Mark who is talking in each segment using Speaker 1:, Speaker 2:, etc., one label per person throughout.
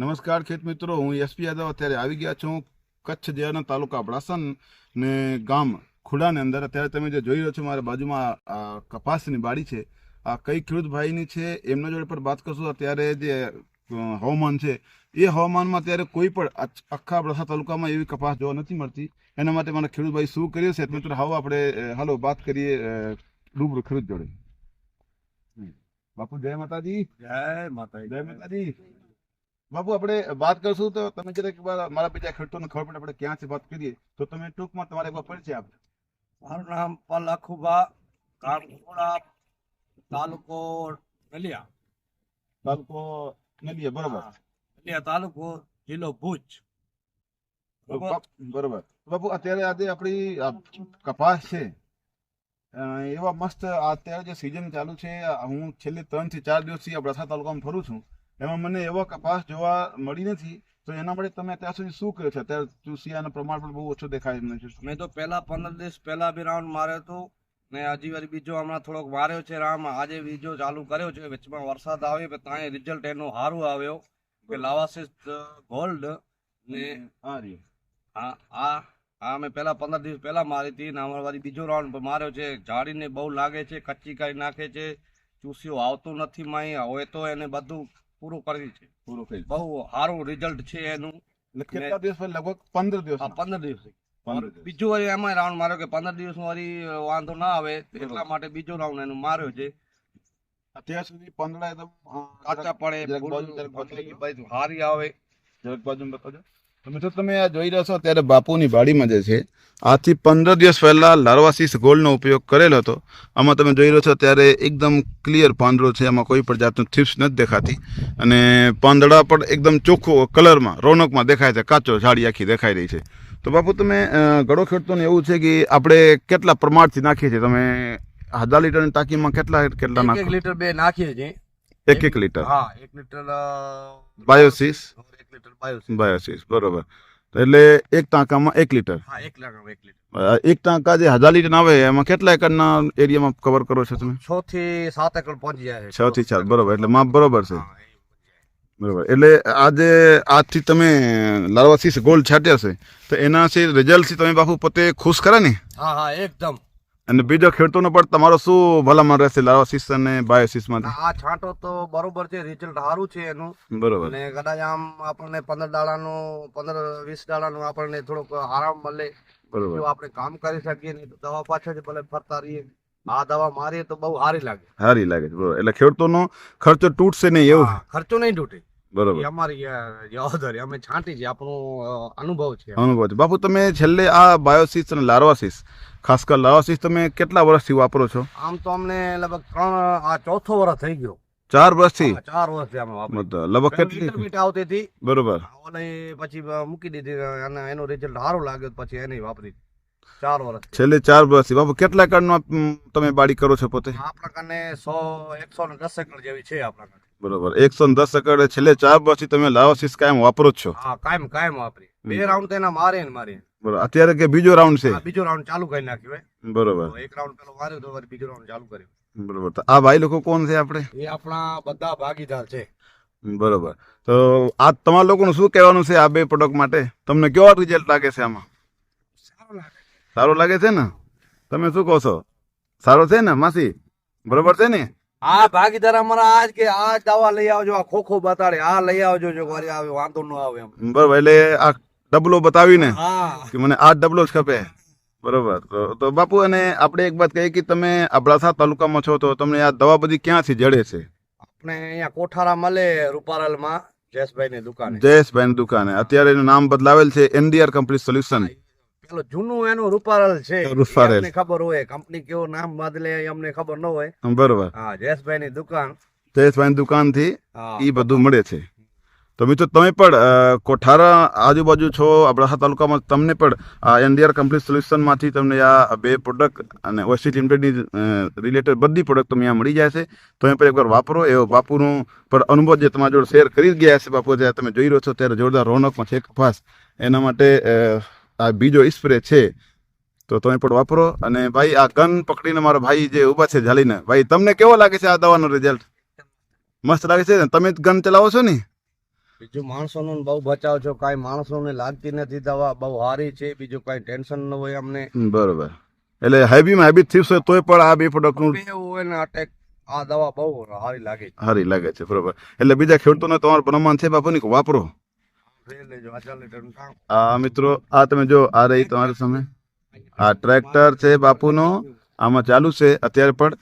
Speaker 1: નમસ્કાર ખેત મિત્રો હું એસપી યાદવ અત્યારે આવી ગયા છું કચ્છ જિલ્લાના તાલુકા અબડાસન ને ગામ ખુડાની અંદર. અત્યારે તમે જે જોઈ રહ્યો છો મારા બાજુમાં કપાસની બાડી છે. આ કઈ ખેડૂત ભાઈની છે એમના જોડે પણ વાત કરશું. અત્યારે જે હવામાન છે એ હવામાનમાં અત્યારે કોઈ પણ આખા અબડાસા તાલુકામાં એવી કપાસ જોવા નથી મળતી. એના માટે મારા ખેડૂત ભાઈ શું કર્યું છે? મિત્રો હવે આપણે હાલો વાત કરીએ રૂબરૂ ખેડૂત જોડે. બાપુ જય માતાજી.
Speaker 2: જય માતાજી.
Speaker 1: જય માતાજી. બાપુ આપણે વાત કરશું તો તમે જરાક એકવાર મારા બીજા ખેડૂતોને ખબર પડે આપણે ક્યાંથી વાત કરીએ. તો તમે ટૂંકમાં તમારે એકવાર પરિચય આપો
Speaker 2: મારું નામ પલખુબા કામખોડા તાલુકો નલિયા.
Speaker 1: તાલુકો નલિયા બરોબર.
Speaker 2: નલિયા તાલુકો જિલ્લો ભુજ. બરોબર?
Speaker 1: બરોબર. બાપુ અત્યારે આજે આપણી કપાસ છે. એવા મસ્ત અત્યારે જે સિઝન ચાલુ છે હું છેલ્લે ત્રણથી ચાર દિવસથી અબડાસા તાલુકામાં ફરું છું. એમાં મને એવો કપાસ જોવા મળી નથી. તો એના માટે તમે અત્યાર સુધી શું કર્યું? છે અત્યારે ચૂસિયાનું પ્રમાણ પણ બહુ ઓછું દેખાય એમને છે.
Speaker 2: મેં તો પહેલા પંદર દિવસ પહેલા બી રાઉન્ડ માર્યો હતો ને હજી વાર બીજો હમણાં થોડોક માર્યો છે રામ. આજે બીજો ચાલુ કર્યો છે. વચમાં વરસાદ આવ્યો ત્યાં રિઝલ્ટ એનું સારું આવ્યો કે લાવાસીસ ગોલ્ડ ને
Speaker 1: હા
Speaker 2: આ આ આ મેં પહેલા પંદર દિવસ પહેલા મારી હતી ને અમારા બીજો રાઉન્ડ માર્યો છે. ઝાડીને બહુ લાગે છે કચ્ચી કરી નાખે છે ચૂસ્યો આવતું નથી માય. હવે તો એને બધું પૂરું કરી છે.
Speaker 1: પૂરું થઈ
Speaker 2: બહુ સારું રિઝલ્ટ છે એનું.
Speaker 1: કેટલા દિવસ લગભગ પંદર દિવસ.
Speaker 2: પંદર દિવસ બીજું વળી એમાં રાઉન્ડ માર્યો કે પંદર દિવસ વળી વાંધો ના આવે. એટલા માટે બીજો રાઉન્ડ એનું માર્યો છે.
Speaker 1: અત્યાર સુધી પંદડા એકદમ
Speaker 2: કાચા પડે
Speaker 1: બાજુ, જરાક બાજુ.
Speaker 2: હારી આવે.
Speaker 1: જરાક બાજુમાં બતાવજો. મિત્રો તમે આ જોઈ રહ્યા છો ત્યારે બાપુની બાડીમાં જે છે આજથી પંદર દિવસ પહેલા લાર્વાસીસ ગોલ્ડનો ઉપયોગ કરેલો હતો. આમાં તમે જોઈ રહ્યો છો ત્યારે એકદમ ક્લિયર પાંદડો છે એમાં કોઈ પણ જાતનું થીપ્સ નથી દેખાતી. અને પાંદડા પણ એકદમ ચોખ્ખો કલરમાં રોનકમાં દેખાય છે કાચો ઝાડી આખી દેખાઈ રહી છે. તો બાપુ તમે ઘડો ખેડતોને એવું છે કે આપણે કેટલા પ્રમાણથી નાખીએ છીએ? તમે હજાર લીટરની ટાંકીમાં કેટલા કેટલા
Speaker 2: એક લીટર બે નાખીએ છીએ.
Speaker 1: એક એક લીટર?
Speaker 2: હા એક લીટર
Speaker 1: બાયોસીસ?
Speaker 2: બાયોસિસ.
Speaker 1: બરોબર. એટલે એક ટાંકામાં એક લીટર.
Speaker 2: હા એક લીટર એક લીટર.
Speaker 1: એક ટાંકા જે હજાર લીટર આવે એમાં કેટલા એકરના એરિયામાં કવર કરો છો તમે?
Speaker 2: છ થી સાત એકર પહોંચી જાય
Speaker 1: છ. થી ચાર બરોબર. એટલે માપ બરોબર છે. બરોબર. એટલે આજે આજથી તમે લાલવાસી ગોલ્ડ છાંટ્યા છે તો એનાથી રિઝલ્ટથી તમે બાપુ પોતે ખુશ કરે ને?
Speaker 2: હા હા એકદમ.
Speaker 1: અને બીજો ખેડૂતોનો પણ તમારો શું ભલામણ રહેશે લાર્વાસીસ અને બાયોસિસમાંથી
Speaker 2: આ છાંટો તો બરોબર છે રિઝલ્ટ સારું છે એનું.
Speaker 1: બરોબર.
Speaker 2: અને કદાચ આમ આપણને પંદર દાડાનું પંદર વીસ દાડાનું આપણને થોડોક આરામ મળે.
Speaker 1: બરોબર.
Speaker 2: આપણે કામ કરી શકીએ નહીં તો દવા પાછળ જ ભલે ફરતા રહીએ. આ દવા મારીએ તો બહુ સારી લાગે.
Speaker 1: સારી લાગે એટલે ખેડૂતોનો ખર્ચો તૂટશે નહીં એવું?
Speaker 2: ખર્ચો નહીં તૂટે.
Speaker 1: બરોબર.
Speaker 2: અમારી જવાબદારી. અમે છાંટી છે. આપણો અનુભવ છે.
Speaker 1: અનુભવ છે. બાપુ તમે છેલ્લે આ બાયોસિસ અને લાર્વાસિસ ખાસ કર લાર્વાસિસ તમે કેટલા વર્ષથી વાપરો છો?
Speaker 2: આમ તો અમને લગભગ ત્રણ આ ચોથો વર્ષ થઈ ગયો.
Speaker 1: ચાર વર્ષથી?
Speaker 2: ચાર વર્ષથી અમે.
Speaker 1: લગભગ કેટલી?
Speaker 2: આવતી હતી.
Speaker 1: બરોબર.
Speaker 2: ઓલે પછી મૂકી દીધી અને એનું રિઝલ્ટ સારું લાગ્યું પછી એને વાપરી. ચાર વર્ષ
Speaker 1: છેલ્લે ચાર વર્ષથી બાપુ કેટલા એકરનો તમે બાડી કરો છો પોતે?
Speaker 2: આપણા કને સો એકસો ને દસ એકર જેવી છે આપણા કને
Speaker 1: બરોબર. એકસો ને દસ એકર છેલ્લે ચાર વર્ષથી તમે લાર્વાસિસ કાયમ વાપરો છો.
Speaker 2: હા કાયમ કાયમ વાપરી બે રાઉન્ડ તો એના મારે ને મારે.
Speaker 1: બરોબર. અત્યારે કે બીજો રાઉન્ડ છે?
Speaker 2: બીજો રાઉન્ડ ચાલુ કરી નાખ્યો
Speaker 1: બરોબર.
Speaker 2: એક રાઉન્ડ પેલો માર્યો તો બીજો રાઉન્ડ ચાલુ કર્યો.
Speaker 1: બરોબર. તો આ ભાઈ લોકો કોણ છે આપણે?
Speaker 2: એ આપણા બધા ભાગીદાર છે.
Speaker 1: બરોબર. તો આ તમારા લોકોનું શું કહેવાનું છે આ બે પ્રોડક્ટ માટે? તમને કેવા રિઝલ્ટ લાગે છે આમાં?
Speaker 2: સારું લાગે.
Speaker 1: સારું લાગે છે ને? તમે શું કહો છો? સારો છે ને માસી? બરોબર છે ને?
Speaker 2: આ ભાગીદાર અમારા આજ કે આ દવા લઈ આવજો આ ખોખો બતાડે આ લઈ આવજો જો વળી આવે વાંધો ન આવે એમ.
Speaker 1: બરોબર એટલે આ ડબલો બતાવીને કે મને આ ડબલો જ ખપે. બરોબર તો બાપુ અને આપણે એક વાત કહીએ કે તમે અબડાસા તાલુકામાં છો તો તમને આ દવા બધી ક્યાંથી જડે છે?
Speaker 2: આપણે અહીંયા કોઠારા મળે રૂપારલમાં જયેશભાઈ ની દુકાને.
Speaker 1: જયેશભાઈની દુકાને. અત્યારે એનું નામ બદલાવેલ છે એનડીઆર કમ્પ્લીટ સોલ્યુશન.
Speaker 2: પેલો જૂનું એનું રૂપારેલ છે.
Speaker 1: રૂપારેલ.
Speaker 2: ખબર હોય કંપની કેવું નામ બદલે અમને ખબર ન હોય.
Speaker 1: બરોબર.
Speaker 2: હા જયેશભાઈ ની દુકાન.
Speaker 1: જયેશભાઈ દુકાનથી એ બધું મળે છે. તો મિત્રો તમે પણ કોઠારા આજુબાજુ છો અબડાસા તાલુકામાં તમને પણ આ એનડીઆર કમ્પ્લીટ સોલ્યુશનમાંથી તમને આ બે પ્રોડક્ટ અને ઓએસટી લિમિટેડની રિલેટેડ બધી પ્રોડક્ટ તમને મળી જાય છે. તમે પણ એકવાર વાપરો એવો બાપુનું પણ અનુભવ જે તમારા જોડે શેર કરી ગયા છે બાપુ જ્યારે તમે જોઈ રહ્યો છો ત્યારે જોરદાર રોનકમાં છે કપાસ એના માટે આ બીજો સ્પ્રે છે તો તમે પણ વાપરો. અને ભાઈ આ ગન પકડીને મારા ભાઈ જે ઊભા છે ઝાલીને ભાઈ તમને કેવો લાગે છે આ દવાનો રિઝલ્ટ મસ્ત લાગે છે ને? તમે જ ગન ચલાવો છો ને?
Speaker 2: બીજું માણસોનો બહુ બચાવ છો. કાંઈ માણસોને લાગતી નથી દવા. બહુ સારી છે. બીજું કાંઈ ટેન્શન ન હોય અમને.
Speaker 1: બરોબર. એટલે હેબીમાં હેબી થીપ્સ હોય તોય પણ આ બે પ્રોડક્ટનું
Speaker 2: હોય ને અટેક આ દવા બહુ સારી લાગે છે.
Speaker 1: સારી લાગે છે બરોબર. એટલે બીજા ખેડૂતોને તમારું પ્રમાણ છે બાપુની વાપરો.
Speaker 2: આ
Speaker 1: મિત્રો, આ તમે જો, આ રહી તમારી સામે. આ ટ્રેક્ટર છે બાપુનો, આમાં ચાલુ છે અત્યારે પણ.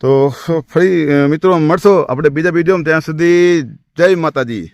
Speaker 1: તો ફરી મિત્રો, મળશો આપણે બીજા વિડીયોમાં. ત્યાં સુધી જય માતાજી.